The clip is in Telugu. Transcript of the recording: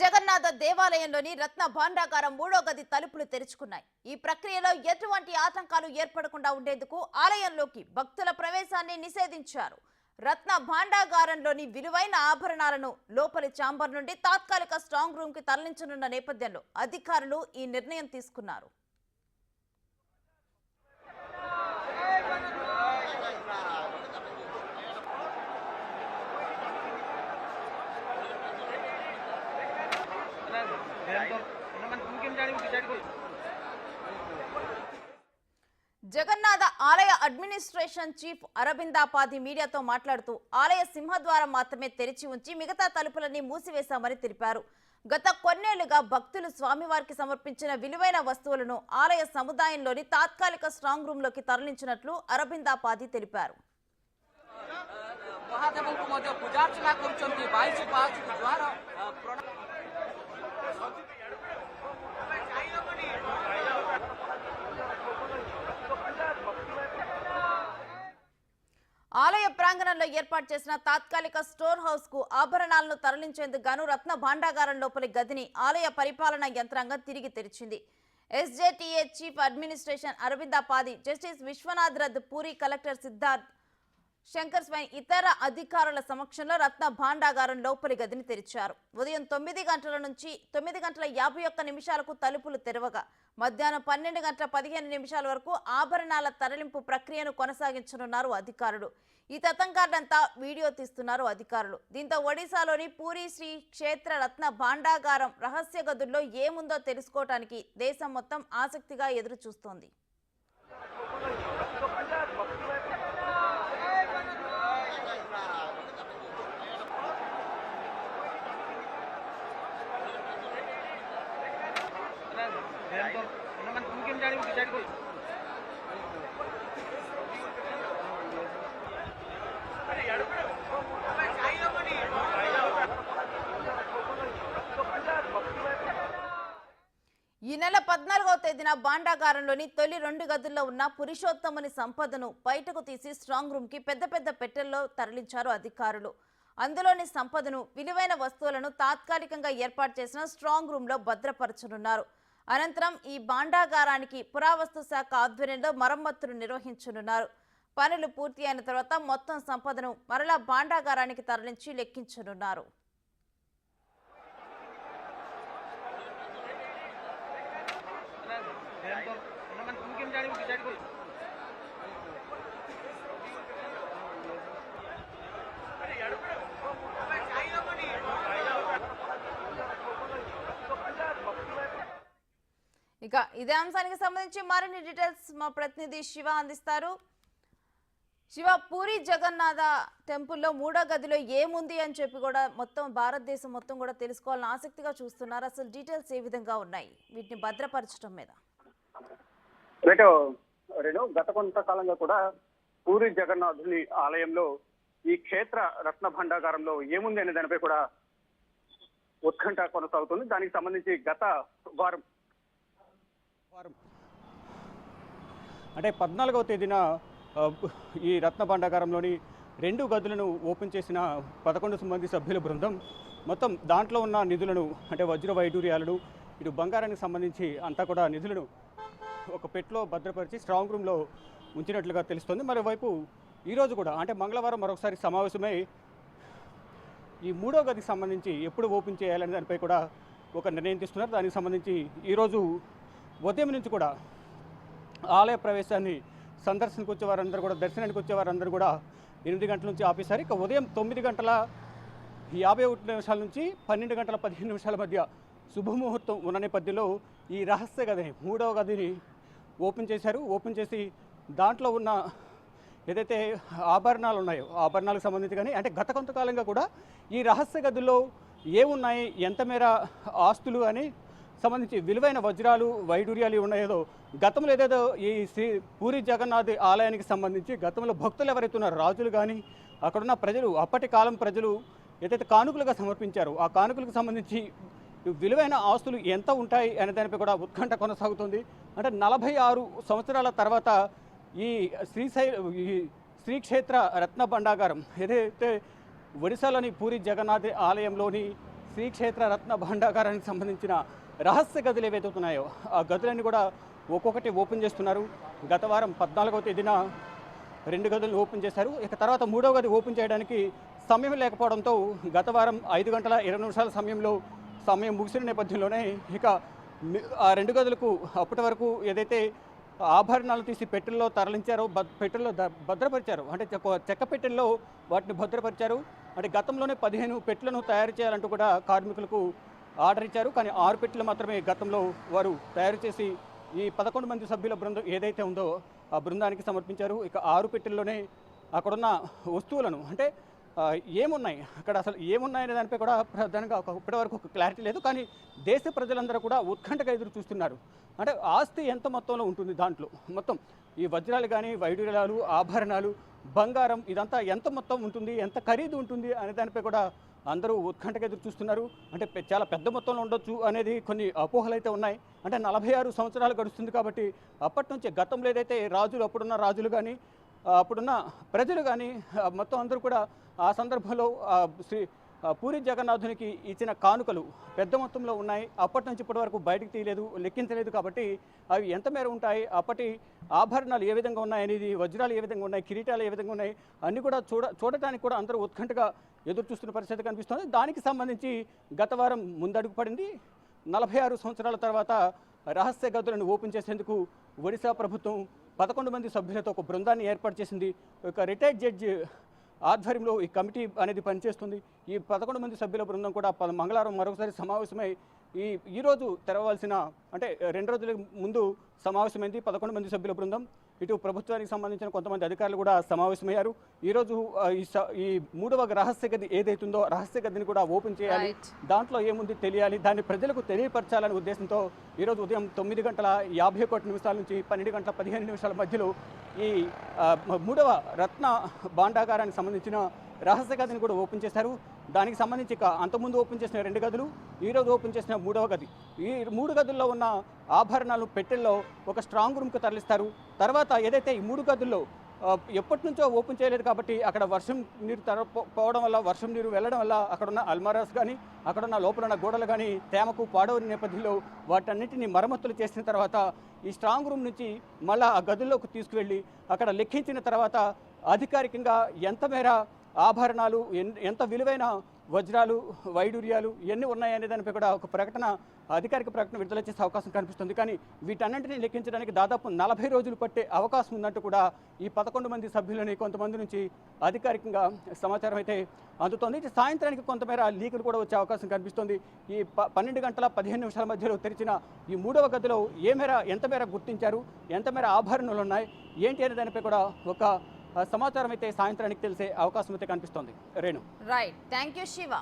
జగన్నాథ దేవాలయంలోని రత్న భాండాగారం మూడో గది తలుపులు తెరుచుకున్నాయి. ఈ ప్రక్రియలో ఎటువంటి ఆటంకాలు ఏర్పడకుండా ఉండేందుకు ఆలయంలోకి భక్తుల ప్రవేశాన్ని నిషేధించారు. రత్న భాండాగారంలోని విలువైన ఆభరణాలను లోపలి చాంబర్ నుండి తాత్కాలిక స్ట్రాంగ్ రూమ్కి తరలించనున్న నేపథ్యంలో అధికారులు ఈ నిర్ణయం తీసుకున్నారు. జగన్నాథ ఆలయ అడ్మినిస్ట్రేషన్ చీఫ్ అరబిందాపాది మీడియాతో మాట్లాడుతూ ఆలయ సింహద్వారం మాత్రమే తెరిచి ఉంచి మిగతా తలుపులన్నీ మూసివేశామని తెలిపారు. గత కొన్నేళ్ళుగా భక్తులు స్వామివారికి సమర్పించిన విలువైన వస్తువులను ఆలయ సముదాయంలోని తాత్కాలిక స్ట్రాంగ్ రూమ్లోకి తరలించినట్లు అరబిందాపాది తెలిపారు. ఆలయ ప్రాంగణంలో ఏర్పాటు చేసిన తాత్కాలిక స్టోర్ హౌస్కు ఆభరణాలను తరలించేందుకు గాను రత్న భాండాగారం లోపలి గదిని ఆలయ పరిపాలనా యంత్రాంగం తిరిగి తెరిచింది. SJTA chief administration Arabinda Padhee justice Vishwanath Rath Puri collector Siddharth Shankar Swain ఇతర అధికారుల సమక్షంలో రత్న భాండాగారం లోపలి గదిని తెరిచారు. ఉదయం తొమ్మిది గంటల నుంచి తొమ్మిది గంటల యాభై ఒక్క నిమిషాలకు తలుపులు తెరవగా మధ్యాహ్నం పన్నెండు గంటల పదిహేను నిమిషాల వరకు ఆభరణాల తరలింపు ప్రక్రియను కొనసాగించనున్నారు అధికారులు. ఈ తతంకార్డంతా వీడియో తీస్తున్నారు అధికారులు. దీంతో ఒడిశాలోని పూరి శ్రీ క్షేత్ర రత్న భాండాగారం రహస్య గదుల్లో ఏముందో తెలుసుకోవటానికి దేశం మొత్తం ఆసక్తిగా ఎదురు చూస్తోంది పద్నాలుగవ తేదీన బాండాగారంలోని తొలి రెండు గదుల్లో ఉన్న పురుషోత్తముని సంపదను బయటకు తీసి స్ట్రాంగ్ రూమ్కి పెద్ద పెద్ద పెట్టెల్లో తరలించారు అధికారులు. అందులోని సంపదను విలువైన వస్తువులను తాత్కాలికంగా ఏర్పాటు చేసిన స్ట్రాంగ్ రూమ్లో భద్రపరచనున్నారు. అనంతరం ఈ బాండాగారానికి పురావస్తు శాఖ ఆధ్వర్యంలో మరమ్మతులు నిర్వహించనున్నారు. పనులు పూర్తి అయిన తర్వాత మొత్తం సంపదను మరలా బాండాగారానికి తరలించి లెక్కించనున్నారు. ఇక ఇదే అంశానికి సంబంధించి మరిన్ని డీటెయిల్స్ మా ప్రతినిధి శివ అందిస్తారు. శివ పూరి జగన్నాథ టెంపుల్లో మూడో గదిలో ఏముంది అని చెప్పి కూడా మొత్తం భారతదేశం మొత్తం కూడా తెలుసుకోవాలని ఆసక్తిగా చూస్తున్నారు. అసలు డీటెయిల్స్ ఏ విధంగా ఉన్నాయి? వీటిని భద్రపరచడం మీద. రేటు రేణు గత కొంతకాలంగా కూడా పూరి జగన్నాథుని ఆలయంలో ఈ క్షేత్ర రత్న భండాగారంలో ఏముంది అనే దానిపై కూడా ఉత్కంఠ కొనసాగుతుంది. దానికి సంబంధించి గత వారం. వారం. అంటే పద్నాలుగవ తేదీన ఈ రత్న భాండాగారంలోని రెండు గదులను ఓపెన్ చేసిన పదకొండు మంది సభ్యుల బృందం మొత్తం దాంట్లో ఉన్న నిధులను అంటే వజ్ర వైడూర్యాలను ఇటు బంగారానికి సంబంధించి అంతా కూడా నిధులను ఒక పెట్లో భద్రపరిచి స్ట్రాంగ్ రూమ్లో ఉంచినట్లుగా తెలుస్తుంది. మరోవైపు ఈరోజు కూడా అంటే మంగళవారం మరొకసారి సమావేశమై ఈ మూడో గదికి సంబంధించి ఎప్పుడు ఓపెన్ చేయాలనే దానిపై కూడా ఒక నిర్ణయం తీసుకున్నారు. దానికి సంబంధించి ఈరోజు ఉదయం నుంచి కూడా ఆలయ ప్రవేశాన్ని సందర్శనకు వచ్చే వారందరూ కూడా దర్శనానికి వచ్చే వారందరూ కూడా ఎనిమిది గంటల నుంచి ఆపేశారు. ఇక ఉదయం తొమ్మిది గంటల యాభై ఒకటి నిమిషాల నుంచి పన్నెండు గంటల పదిహేను నిమిషాల మధ్య శుభముహూర్తం ఉన్న నేపథ్యంలో ఈ రహస్య గదిని మూడవ గదిని ఓపెన్ చేశారు. ఓపెన్ చేసి దాంట్లో ఉన్న ఏదైతే ఆభరణాలు ఉన్నాయో ఆభరణాలకు సంబంధించి కానీ అంటే గత కొంతకాలంగా కూడా ఈ రహస్య గదుల్లో ఏమున్నాయి ఎంతమేర ఆస్తులు అని సంబంధించి విలువైన వజ్రాలు వైడూర్యాలు ఉన్నాయేదో గతంలో ఏదేదో ఈ శ్రీ పూరి జగన్నాథ్ ఆలయానికి సంబంధించి గతంలో భక్తులు ఎవరైతే ఉన్నారో రాజులు కానీ అక్కడున్న ప్రజలు అప్పటి కాలం ప్రజలు ఏదైతే కానుకలుగా సమర్పించారు ఆ కానుకలకు సంబంధించి విలువైన ఆస్తులు ఎంత ఉంటాయి అనే దానిపై కూడా ఉత్కంఠ కొనసాగుతుంది. అంటే నలభై ఆరు సంవత్సరాల తర్వాత ఈ శ్రీశై ఈ శ్రీక్షేత్ర రత్న భండాగారం ఏదైతే ఒడిశాలోని పూరి జగన్నాథ్ ఆలయంలోని శ్రీక్షేత్ర రత్న భండాగారానికి సంబంధించిన రహస్య గదులు ఏవైతే ఉన్నాయో ఆ గదులన్నీ కూడా ఒక్కొక్కటి ఓపెన్ చేస్తున్నారు. గత వారం పద్నాలుగవ తేదీన రెండు గదులను ఓపెన్ చేశారు. ఇక తర్వాత మూడవ గది ఓపెన్ చేయడానికి సమయం లేకపోవడంతో గత వారం ఐదు గంటల ఇరవై నిమిషాల సమయంలో సమయం ముగిసిన నేపథ్యంలోనే ఇక ఆ రెండు గదులకు అప్పటి వరకు ఏదైతే ఆభరణాలు తీసి పెట్టెల్లో తరలించారో పెట్టెల్లో భద్రపరిచారు అంటే చెక్క- చెక్క పెట్టెల్లో వాటిని భద్రపరిచారు. అంటే గతంలోనే పదిహేను పెట్టెలను తయారు చేయాలంటూ కూడా కార్మికులకు ఆర్డర్ ఇచ్చారు. కానీ ఆరు పెట్టెలు మాత్రమే గతంలో వారు తయారు చేసి ఈ పదకొండు మంది సభ్యుల బృందం ఏదైతే ఉందో ఆ బృందానికి సమర్పించారు. ఇక ఆరు పెట్టెల్లోనే అక్కడున్న వస్తువులను అంటే ఏమున్నాయి? అక్కడ అసలు ఏమున్నాయనే దానిపై కూడా ప్రధానంగా ఒక ఇప్పటివరకు ఒక క్లారిటీ లేదు. కానీ దేశ ప్రజలందరూ కూడా ఉత్కంఠగా ఎదురు చూస్తున్నారు. అంటే ఆస్తి ఎంత మొత్తంలో ఉంటుంది దాంట్లో? మొత్తం ఈ వజ్రాలు కానీ వైడూర్యాలు ఆభరణాలు బంగారం ఇదంతా ఎంత మొత్తం ఉంటుంది? ఎంత ఖరీదు ఉంటుంది? అనే దానిపై కూడా అందరూ ఉత్కంఠగా ఎదురు చూస్తున్నారు. అంటే చాలా పెద్ద మొత్తంలో ఉండొచ్చు అనేది కొన్ని అపోహలు అయితే ఉన్నాయి. అంటే నలభై ఆరు సంవత్సరాలు గడుస్తుంది కాబట్టి అప్పటి నుంచి గతంలో ఏదైతే రాజులు అప్పుడున్న రాజులు కానీ అప్పుడున్న ప్రజలు కానీ మొత్తం అందరూ కూడా ఆ సందర్భంలో శ్రీ పూరి జగన్నాథునికి ఇచ్చిన కానుకలు పెద్ద మొత్తంలో ఉన్నాయి. అప్పటి నుంచి ఇప్పటి వరకు బయటకు తీయలేదు లెక్కించలేదు కాబట్టి అవి ఎంత మేర ఉంటాయి అప్పటి ఆభరణాలు ఏ విధంగా ఉన్నాయి అనేది వజ్రాలు ఏ విధంగా ఉన్నాయి కిరీటాలు ఏ విధంగా ఉన్నాయి అన్నీ కూడా చూడ చూడటానికి కూడా అందరూ ఉత్కంఠగా ఎదురు చూస్తున్న పరిస్థితి కనిపిస్తుంది. దానికి సంబంధించి గత వారం ముందడుగు పడింది. నలభై ఆరు సంవత్సరాల తర్వాత రహస్య గదులను ఓపెన్ చేసేందుకు ఒడిశా ప్రభుత్వం పదకొండు మంది సభ్యులతో ఒక బృందాన్ని ఏర్పాటు చేసింది. ఒక రిటైర్డ్ జడ్జి ఆధ్వర్యంలో ఈ కమిటీ అనేది పనిచేస్తుంది. ఈ పదకొండు మంది సభ్యుల బృందం కూడా పద మంగళవారం మరొకసారి సమావేశమై ఈ ఈరోజు తెరవలసిన అంటే రెండు రోజుల ముందు సమావేశమైంది పదకొండు మంది సభ్యుల బృందం. ఇటు ప్రభుత్వానికి సంబంధించిన కొంతమంది అధికారులు కూడా సమావేశమయ్యారు. ఈరోజు ఈ మూడవ రహస్య గది ఏదైతుందో రహస్య గదిని కూడా ఓపెన్ చేయాలి. దాంట్లో ఏముంది తెలియాలి. దాన్ని ప్రజలకు తెలియపరచాలనే ఉద్దేశంతో ఈరోజు ఉదయం తొమ్మిది గంటల యాభై ఒకటి నిమిషాల నుంచి పన్నెండు గంటల పదిహేను నిమిషాల మధ్యలో ఈ మూడవ రత్న భాండాగారానికి సంబంధించిన రహస్య గదిని కూడా ఓపెన్ చేశారు. దానికి సంబంధించి అంతకుముందు ఓపెన్ చేసిన రెండు గదులు ఈరోజు ఓపెన్ చేసిన మూడవ గది. ఈ మూడు గదుల్లో ఉన్న ఆభరణాలు పెట్టెల్లో ఒక స్ట్రాంగ్ రూమ్కి తరలిస్తారు. తర్వాత ఏదైతే ఈ మూడు గదుల్లో ఎప్పటి నుంచో ఓపెన్ చేయలేదు కాబట్టి అక్కడ వర్షం నీరు తరపోవడం పోవడం వల్ల వర్షం నీరు వెళ్ళడం వల్ల అక్కడ ఉన్న అల్మారాస్ కానీ అక్కడ ఉన్న లోపల ఉన్న గోడలు కానీ తేమకు పాడవని నేపథ్యంలో వాటన్నిటిని మరమ్మతులు చేసిన తర్వాత ఈ స్ట్రాంగ్ రూమ్ నుంచి మళ్ళీ ఆ గదుల్లోకి తీసుకువెళ్ళి అక్కడ లెక్కించిన తర్వాత అధికారికంగా ఎంత మేర ఆభరణాలు ఎంత విలువైన వజ్రాలు వైడూర్యాలు ఇవన్నీ ఉన్నాయనే దానిపై కూడా ఒక ప్రకటన అధికారిక ప్రకటన విడుదల చేసే అవకాశం కనిపిస్తుంది. కానీ వీటన్నింటినీ లెక్కించడానికి దాదాపు నలభై రోజులు పట్టే అవకాశం ఉందంటూ కూడా ఈ పదకొండు మంది సభ్యులని కొంతమంది నుంచి అధికారికంగా సమాచారం అయితే అందుతోంది. ఇది సాయంత్రానికి కొంతమేర లీకులు కూడా వచ్చే అవకాశం కనిపిస్తుంది. ఈ పన్నెండు గంటల పదిహేను నిమిషాల మధ్యలో తెరిచిన ఈ మూడవ గదిలో ఏ మేర ఎంత మేర గుర్తించారు? ఎంత మేర ఆభరణాలు ఉన్నాయి? ఏంటి అనే దానిపై కూడా ఒక సమాచారం అయితే సాయంత్రానికి తెలిసే అవకాశం అయితే కనిపిస్తోంది. Renu. Right thank you Shiva